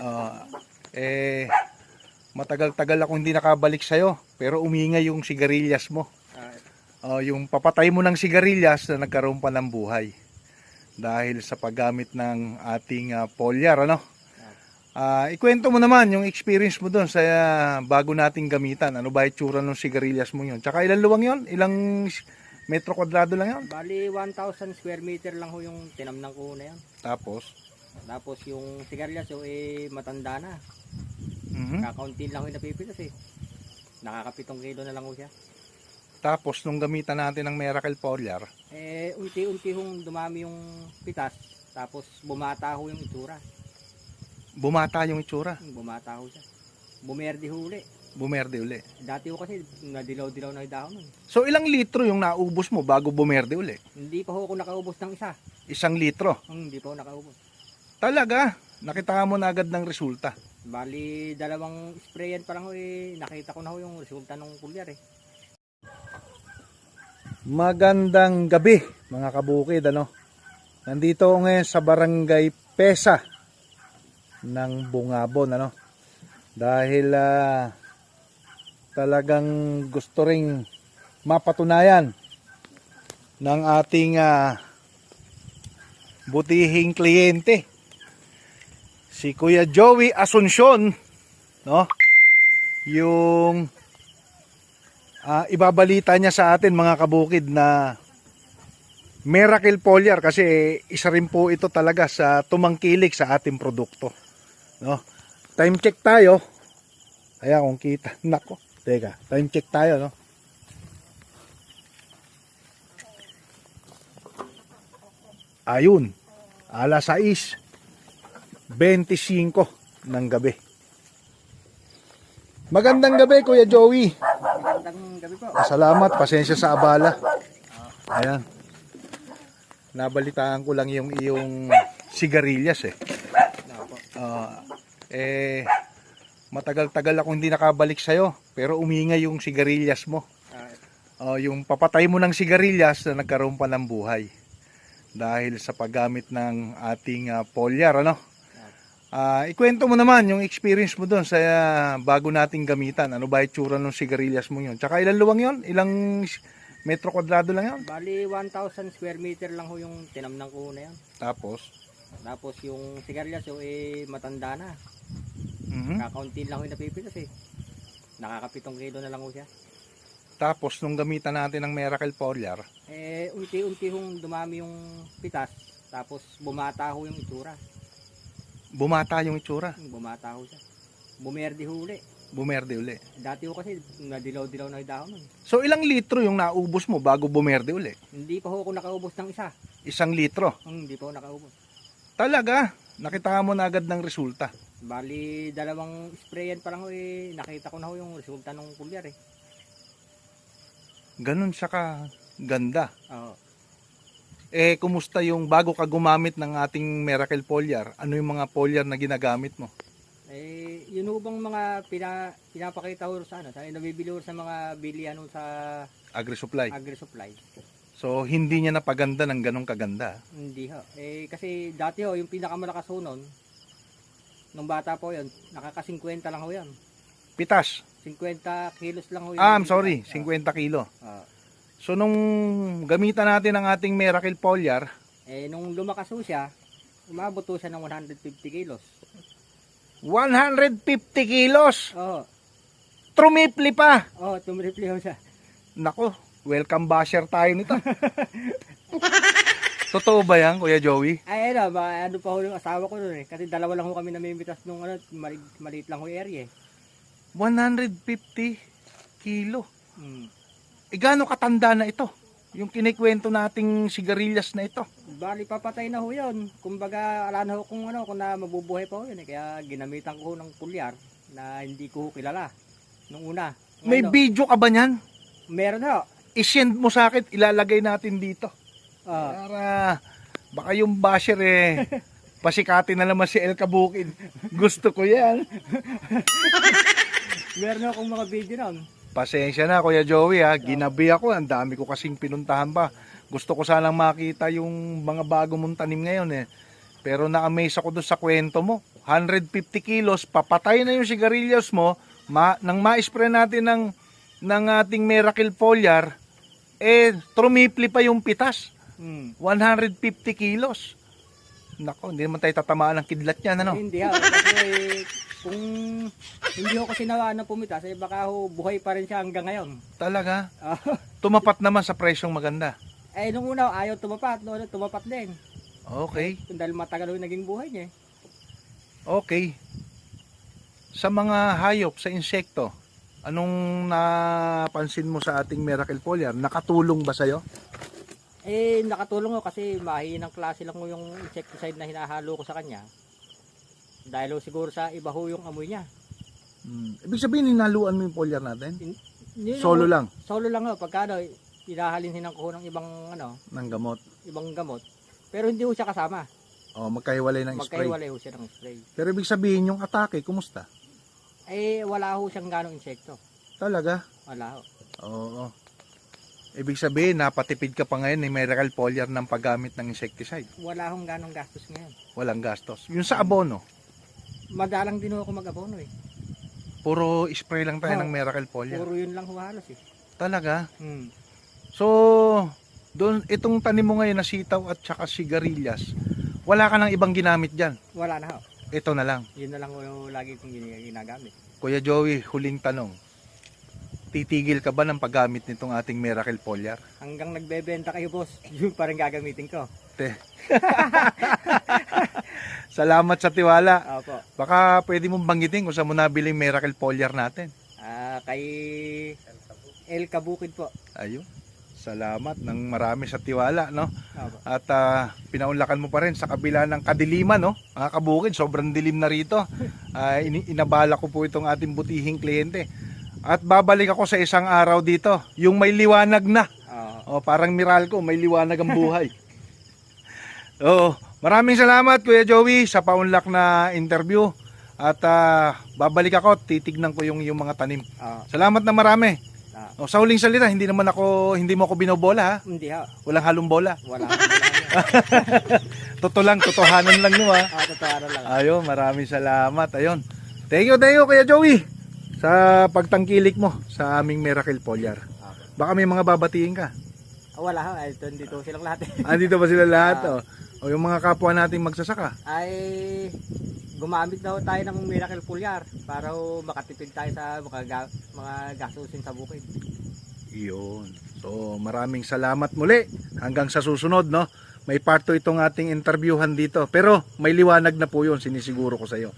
Ah, eh, matagal-tagal ako hindi nakabalik sa'yo. Pero umingay yung sigarilyas mo. Ah, yung papatay mo ng sigarilyas na nagkaroon pa ng buhay. Dahil sa paggamit ng ating ah, polyar, ano? Ah, ikwento mo naman yung experience mo doon sa ah, bago nating gamitan. Ano ba itsura ng sigarilyas mo yun? Tsaka ilang luwang yon? Ilang metro kwadrado lang yon? bali 1,000 square meter lang ho yung tinamnang ko na yan. Tapos, Tapos yung sigarillas so eh matanda na. mhm. Kakaunti lang yung napipitas eh. Nakakapitong kilo na lang siya. tapos nung gamitan natin ng Miracle Polyar, Eh unti-unti hong dumami yung pitas. Tapos bumata ho yung itsura. bumata yung itsura. Bumata ho siya. Bumerde huli. Bumerde uli. Dati ho kasi nadilaw-dilaw na yung dahon nun. So ilang litro yung naubos mo bago bumerde uli? Hindi pa ho ako nakaubos ng isa. Isang litro. Hmm, Hindi pa ho nakaubos. Talaga, nakita mo na agad ng resulta. Bali, dalawang sprayan pa lang ho eh. Nakita ko na ho yung resulta ng pulyar eh. Magandang gabi mga kabukid ano. Nandito ngayon sa barangay Pesa ng Bungabon ano. Dahil ah, talagang gusto ring mapatunayan ng ating ah, butihing kliyente. Si Kuya Joey Asuncion, no? Yung Ah, ibabalita niya sa atin mga kabukid na Miracle Polyar kasi isa rin po ito talaga sa tumangkilik sa ating produkto. No? Time check tayo. Ayan kung kita. Nako. Teka, time check tayo, no? Ayun. Alas 6. 25 ng gabi. Magandang gabi, Kuya Joey. Magandang gabi po. Salamat, pasensya sa abala. Ayan. Nabalitaan ko lang yung iyong sigarilyas eh. Ah, eh, matagal-tagal ako hindi nakabalik sa'yo. Pero umingay yung sigarilyas mo. Ah, yung papatay mo ng sigarilyas na nagkaroon pa ng buhay. Dahil sa paggamit ng ating ah, polyar, ano? Ah, ikwento mo naman yung experience mo doon sa ah, bago nating gamitan. Ano ba itsura ng sigarilyas mo yun? Tsaka ilang luwang yon? Ilang metro kwadrado lang yon? bali, 1,000 square meter lang ho yung tinamnang ko na yan. Tapos, Tapos yung sigarillas so eh matanda na. mhm. Kakaunti lang ho yung napipitas eh. Nakakapitong kilo na lang ho siya. tapos nung gamitan natin ng Miracle Polyar, Eh unti-unti hong dumami yung pitas. Tapos bumata ho yung itsura. Bumata yung itsura. Hmm, Bumata ho siya. Bumerde huli. Bumerde uli. Dati ho kasi nadilaw-dilaw na yung dahon. So ilang litro yung naubos mo bago bumerde uli? Hindi pa ho ako nakaubos ng isa. Isang litro. Hmm, Hindi pa ho nakaubos. Talaga, nakita mo na agad ng resulta. Bali, dalawang sprayan pa lang ho eh. Nakita ko na ho yung resulta ng pulyar eh. Ganun siya ka ganda. Oo. Eh, kumusta yung bago ka gumamit ng ating Miracle Polyar? Ano yung mga polyar na ginagamit mo? Eh, yun ho bang mga pina, pinapakita ho sa ano, sa nabibili ho sa mga bilihan ho sa Agri-supply. agri-supply. So, hindi niya napaganda ng ganong kaganda. Hindi ho. Eh, kasi dati ho, yung pinakamalakas ho nun, nung bata po yun, nakaka-50 lang ho yan. Pitas. 50 kilos lang ho yun. Ah, I'm sorry, 50 kilo. Ah. So, nung gamitan natin ang ating Miracle Polyar, eh, nung lumakas siya, umabot siya ng 150 kilos. 150 kilos! Oo. Trumipli pa! Oh, tumripli ho siya. Nako, welcome basher tayo nito. Totoo ba yan, Kuya Joey? Ay, ano, ba, ano pa ho yung asawa ko nun eh. Kasi dalawa lang ho kami namimitas nung ano, mali, maliit lang ho yung area eh. 150 kilo. Hmm. E gaano katanda na ito? Yung kinikwento nating sigarilyas na ito. Bali, papatay na ho yun. Kumbaga, ala na ho kung ano, kung na mabubuhay pa ho yun eh. Kaya ginamitan ko ho ng pulyar na hindi ko ho kilala. Nung una. May Ano, video ka ba niyan? Meron ho. I-send mo sa akin, ilalagay natin dito. Ah, Para baka yung basher eh, pasikatin na naman si El Kabukid. Gusto ko yan. meron ho akong mga video nun. Pasensya na Kuya Joey ha, ginabi ako, ang dami ko kasing pinuntahan pa. Gusto ko sanang makita yung mga bago mong tanim ngayon eh. Pero na-amaze ako doon sa kwento mo. 150 kilos, papatay na yung sigarilyas mo, ma, nang ma-spray natin ng, ng ating miracle foliar, eh, trumipli pa yung pitas. Hmm. 150 kilos. Nako, hindi naman tayo tatamaan ng kidlat yan, ano? Hindi. Kasi kung hindi ko kasi na pumitas, eh baka ho, buhay pa rin siya hanggang ngayon. Talaga, Ah, tumapat naman sa presyong maganda. eh nung una ayaw tumapat, noon tumapat din. Okay, Dahil matagal ho yung naging buhay niya. eh. okay. Sa mga hayop, sa insekto, anong napansin mo sa ating miracle foliar? Nakatulong ba sa'yo? Eh nakatulong ho kasi mahinang klase lang ho yung insecticide na hinahalo ko sa kanya. Dahil ho siguro sa iba ho yung amoy niya. Hmm. Ibig sabihin, ninaluan mo yung foliar natin? Yun Solo ho, lang Solo lang ho. Pagka ano, inahalinhinan ko ng ibang ano, ng gamot. ibang gamot. Pero hindi ho siya kasama. O, magkahiwalay ng spray. Magkaiwalay ho siya ng spray. Pero ibig sabihin, yung atake, kumusta? Eh wala ho siyang ganong insekto. Talaga? Wala ho. Oo. Ibig sabihin, napatipid ka pa ngayon ni Miracle Foliar ng paggamit ng insecticide. Wala hong ganong gastos ngayon. Walang gastos. Yung sa abono, Madalang din ho ako mag-abono eh. Puro spray lang tayo Oo. ng Miracle Foliar. Puro yun lang ho halos eh. Talaga? Hmm. So, doon itong tanim mo ngayon na sitaw at saka sigarilyas, wala ka nang ibang ginamit dyan. Wala na ho. Ito na lang. Yun na lang yung lagi kong ginagamit. Kuya Joey, huling tanong. Titigil ka ba ng paggamit nitong ating Miracle Foliar? Hanggang nagbebenta kayo boss, yun pa rin gagamitin ko. Te. Salamat sa tiwala. Opo. Baka pwede mong banggitin kung saan mo nabili yung Miracle Foliar natin. Ah, kay El Kabukid po. Ayun. Salamat ng marami sa tiwala, no? Opo. At ah, pinaunlakan mo pa rin sa kabila ng kadiliman, no? Mga kabukid, sobrang dilim na rito. Ah, ini- inabala ko po itong ating butihing kliyente. At babalik ako sa isang araw dito, yung may liwanag na. Oo. O, parang Miralco, may liwanag ang buhay. Oo, maraming salamat Kuya Joey sa paunlak na interview. At ah, babalik ako, titignan ko yung, yung mga tanim. Oo. Salamat na marami. Ah. O, sa huling salita, hindi naman ako, hindi mo ako binobola ha. Hindi ha. Walang halong bola. Wala. Totoo lang, totohanan lang nyo ha. Ah, totoo na lang. Ayun, maraming salamat. Ayun. Thank you, thank you Kuya Joey sa pagtangkilik mo sa aming Miracle Foliar. Opo. Baka may mga babatiin ka. Ah, wala ha. Ito, dito silang lahat. eh. Andito ba sila lahat? Ah. O, o yung mga kapwa nating magsasaka. Ay gumamit daw tayo ng Miracle Foliar para makatipid tayo sa mga, ga- mga gastusin sa bukid. Iyon. So, maraming salamat muli. Hanggang sa susunod, no? May part 2 itong ating interviewhan dito. Pero, may liwanag na po yun, sinisiguro ko sa iyo.